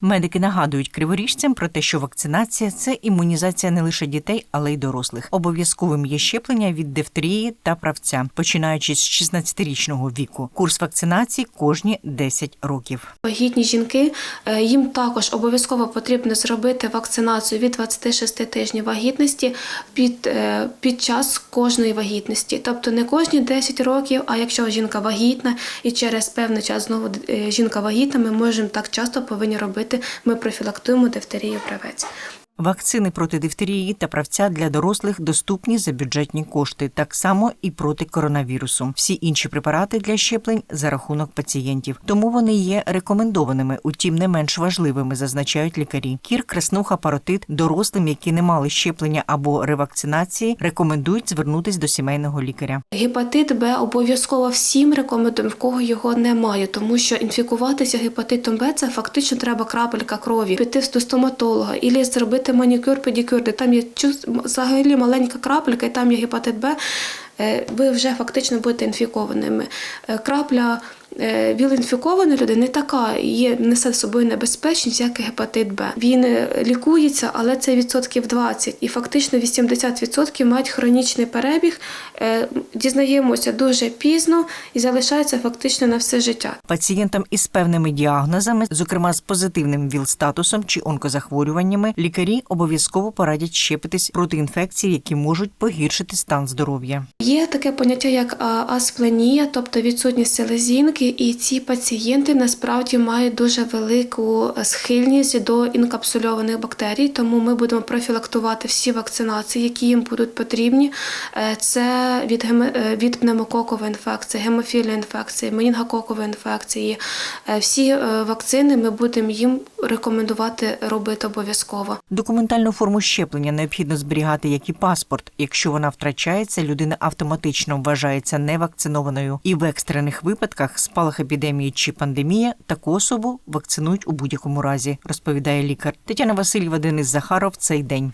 Медики нагадують криворіжцям про те, що вакцинація це імунізація не лише дітей, але й дорослих. Обов'язковим є щеплення від дифтерії та правця, починаючи з 16-річного віку. Курс вакцинації кожні 10 років. Вагітні жінки е, їм також обов'язково потрібно зробити вакцинацію від 26 тижнів вагітності під, е, під час кожної вагітності. Тобто не кожні 10 років, а якщо жінка вагітна і через певний час знову е, жінка вагітна, ми можемо так часто повинні робити. Ми профілактуємо дифтерію правець. Вакцини проти дифтерії та правця для дорослих доступні за бюджетні кошти, так само і проти коронавірусу. Всі інші препарати для щеплень за рахунок пацієнтів, тому вони є рекомендованими, утім не менш важливими, зазначають лікарі. Кір, краснуха, паротит дорослим, які не мали щеплення або ревакцинації, рекомендують звернутись до сімейного лікаря. Гепатит Б обов'язково всім рекомендуємо, в кого його немає, тому що інфікуватися гепатитом Б це фактично треба крапелька крові, піти до стоматолога і зробити манікюр, педикюр, де там є взагалі маленька крапелька, і там є гепатит Б. е, Ви вже фактично будете інфікованими. Е, Крапля е, віл-інфікованої людини така є, несе з собою небезпечність, як і гепатит Б. Він е, лікується, але це відсотків 20. І фактично 80% мають хронічний перебіг. Е, Дізнаємося дуже пізно і залишається фактично на все життя. Пацієнтам із певними діагнозами, зокрема з позитивним ВІЛ-статусом чи онкозахворюваннями, лікарі обов'язково порадять щепитись проти інфекцій, які можуть погіршити стан здоров'я. Є таке поняття, як аспленія, тобто відсутність селезінки, і ці пацієнти насправді мають дуже велику е, схильність до інкапсульованих бактерій, тому ми будемо профілактувати всі вакцинації, які їм будуть потрібні. Е, Це від, е, від пневмококової інфекції, гемофільної інфекції, менінгококової інфекції. Всі вакцини ми будемо їм рекомендувати робити обов'язково. Документальну форму щеплення необхідно зберігати як і паспорт. Якщо вона втрачається, людина автоматично вважається невакцинованою. І в екстрених випадках спалах епідемії чи пандемія таку особу вакцинують у будь-якому разі, розповідає лікар Тетяна Васильєва, Денис Захаров. Цей день.